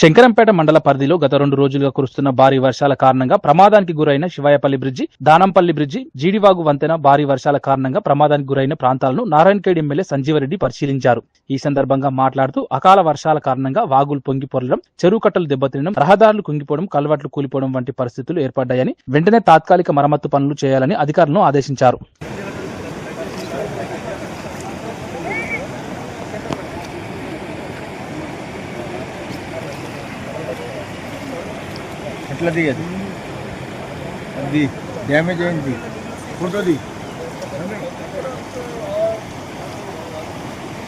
శంకరంపేట మండల పరిధిలో గత రెండు రోజులుగా కురుస్తున్న భారీ వర్షాల కారణంగా ప్రమాదానికి గురైన శివాయపల్లి బ్రిడ్జి దానంపల్లి బ్రిడ్జి జీడివాగు వంతెన భారీ వర్షాల కారణంగా ప్రమాదానికి గురైన ప్రాంతాలను నారాయణఖేడ్ ఎమ్మెల్యే సంజీవరెడ్డి పరిశీలించారు. ఈ సందర్భంగా మాట్లాడుతూ అకాల వర్షాల కారణంగా వాగులు పొంగి పొరలడం చెరువు కట్టలు దెబ్బతినడం రహదారులు కుంగిపోవడం కల్వట్లు కూలిపోవడం వంటి పరిస్థితులు ఏర్పడ్డాయని వెంటనే తాత్కాలిక మరమ్మత్తు పనులు చేయాలని అధికారులను ఆదేశించారు. ఎట్లా తీయదు? అది డ్యామేజ్ అయింది ఫోటోది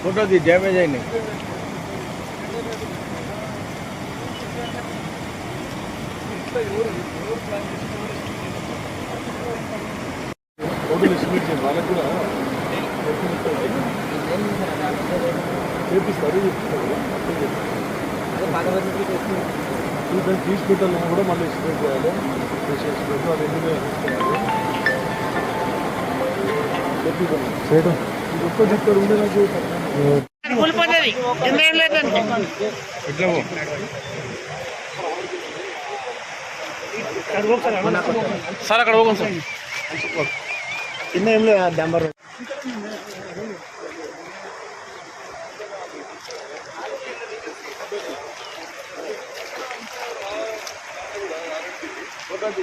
ఫోటోది డ్యామేజ్ అయినాయి. ఫోటోలు ఎస్టిమేట్ చేయండి వాళ్ళకి కూడా చేపిస్తారు ట్రీట్మెంట్ తీసుకుంటాను కూడా మళ్ళీ ఎక్స్ప్లెయిన్ చేయాలి. ఎక్స్ప్లెయిన్ అది ఎందుకు సార్ అక్కడ పోగం ఏం లేదు డంబర్ 아,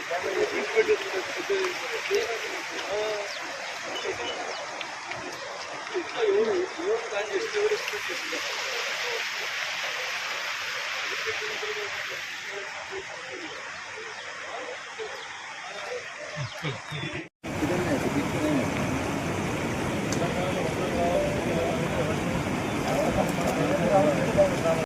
그랬네, 그랬네.